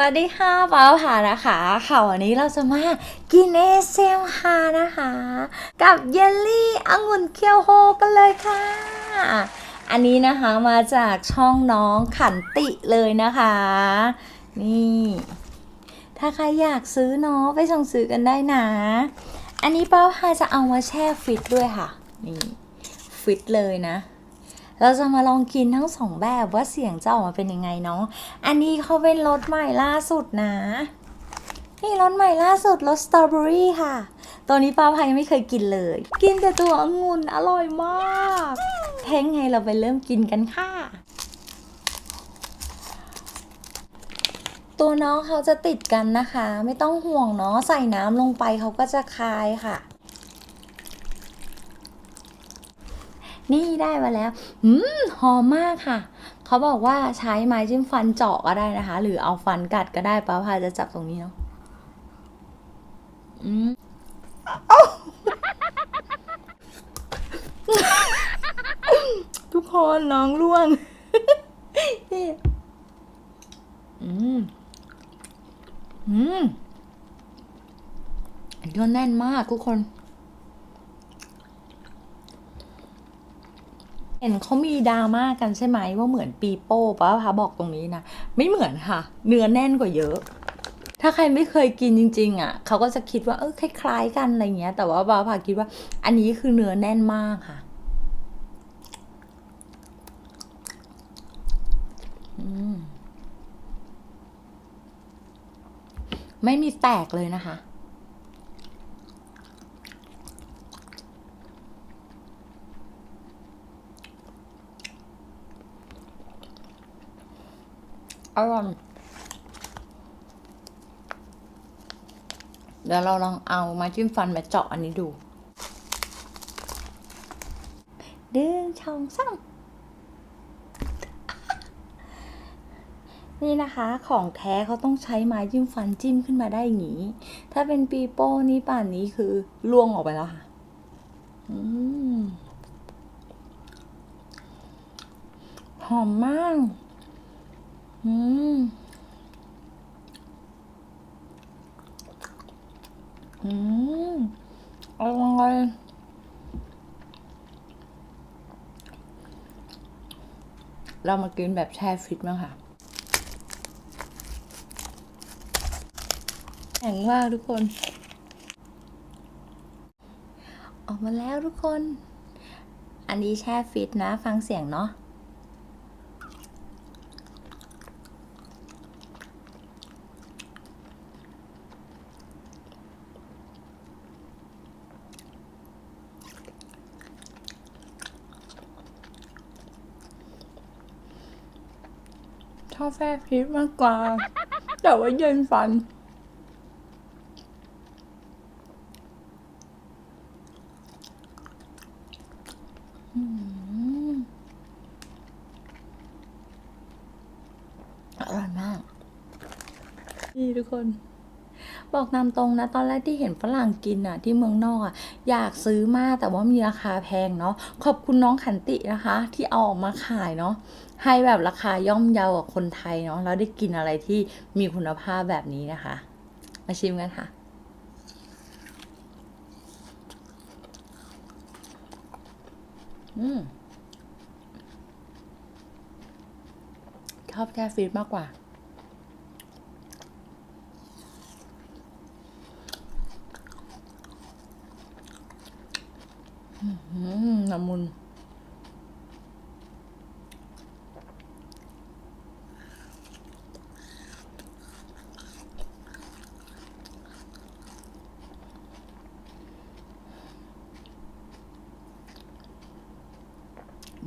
วัสดีค่ะป้าผานะคะค่ะวันนี้เราจะมากินเอเซมฮานะคะ กับเยลลี่องุ่นเคียวโฮกันเลยค่ะ อันนี้นะคะมาจากช่องน้องขันติเลยนะคะ นี่ ถ้าใครอยากซื้อเนาะไปส่งซื้อกันได้นะ อันนี้ป้าพาจะเอามาแช่ฟิตด้วยค่ะ นี่ ฟิตเลยนะ เราจะมาลองกินทั้งสองแบบว่าเสียงจะออกมาเป็นยังไงเนาะ อันนี้เขาเป็นรสใหม่ล่าสุดนะ นี่รสใหม่ล่าสุดรสสตรอเบอรี่ค่ะ ตัวนี้ป้าพายยังไม่เคยกินเลย กินแต่ตัวองุ่นอร่อยมากแท้งไงเราไปเริ่มกินกันค่ะ ตัวน้องเขาจะติดกันนะคะ ไม่ต้องห่วงเนาะใส่น้ำลงไปเขาก็จะคายค่ะ นี่ได้มาแล้วอืมหอมมากค่ะ เขาบอกว่าใช้ไม้จิ้มฟันเจาะก็ได้นะคะ หรือเอาฟันกัดก็ได้ป้าพาจะจับตรงนี้เนาะอืมทุกคนน้องล่วงนี่อืม อืมอันนี้แน่นมากทุกคน เห็นเขามีดราม่ากันใช่ไหมว่าเหมือนปีโป้ป้าพาบอกตรงนี้นะ ไม่เหมือนค่ะ เนื้อแน่นกว่าเยอะ ถ้าใครไม่เคยกินจริง ๆ อะเขาก็จะคิดว่าเออคล้าย ๆ กันอะไรเงี้ย แต่ว่าป้าพาคิดว่า อันนี้คือเนื้อแน่นมากค่ะอืมไม่มีแตกเลยนะคะ อร่อยเดี๋ยวเราลองเอาไม้จิ้มฟันมาเจาะอันนี้ดูดึงช่องซ้ำนี่นะคะของแท้เขาต้องใช้ไม้จิ้มฟันจิ้มขึ้นมาได้อย่างนี้ ถ้าเป็นปีโป้นี่ป่านนี้คือล่วงออกไปแล้วค่ะ อืม หอมมาก อืม อืมอร่อยเรามากินแบบแช่ฟิตมั้งค่ะ แข็งมากทุกคน ออกมาแล้วทุกคน อันนี้แช่ฟิตนะ ฟังเสียงเนาะ ชอบแฟพริกมากกว่า แต่ว่าเย็นฟันอืมอร่อยมาก นี่ทุกคน บอกนำตรงนะ ตอนแรกที่เห็นฝรั่งกินอะที่เมืองนอกอะอยากซื้อมากแต่ว่ามีราคาแพงเนาะขอบคุณน้องขันตินะคะ ที่เอาออกมาขายเนาะให้แบบราคาย่อมเยาวกับคนไทยเนาะแล้วได้กินอะไรที่มีคุณภาพแบบนี้นะคะ มาชิมกันค่ะอืมชอบแค่ฟีดมากกว่า ละมุน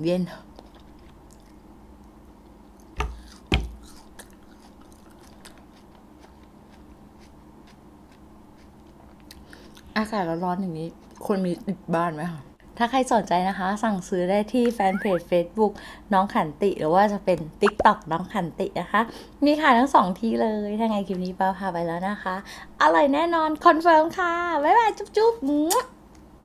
เย็นอากาศร้อนๆอย่างนี้ คนมีติดบ้านไหมคะถ้าใครสนใจนะคะ สั่งซื้อได้ที่แฟนเพจ Facebook น้องขันติ หรือว่าจะเป็น TikTok น้องขันตินะคะ มีขายทั้งสองที่เลยถ้าไงคลิปนี้ป้าพาไปแล้วนะคะ อร่อยแน่นอน คอนเฟิร์มค่ะ บ๊ายบาย จุ๊บๆ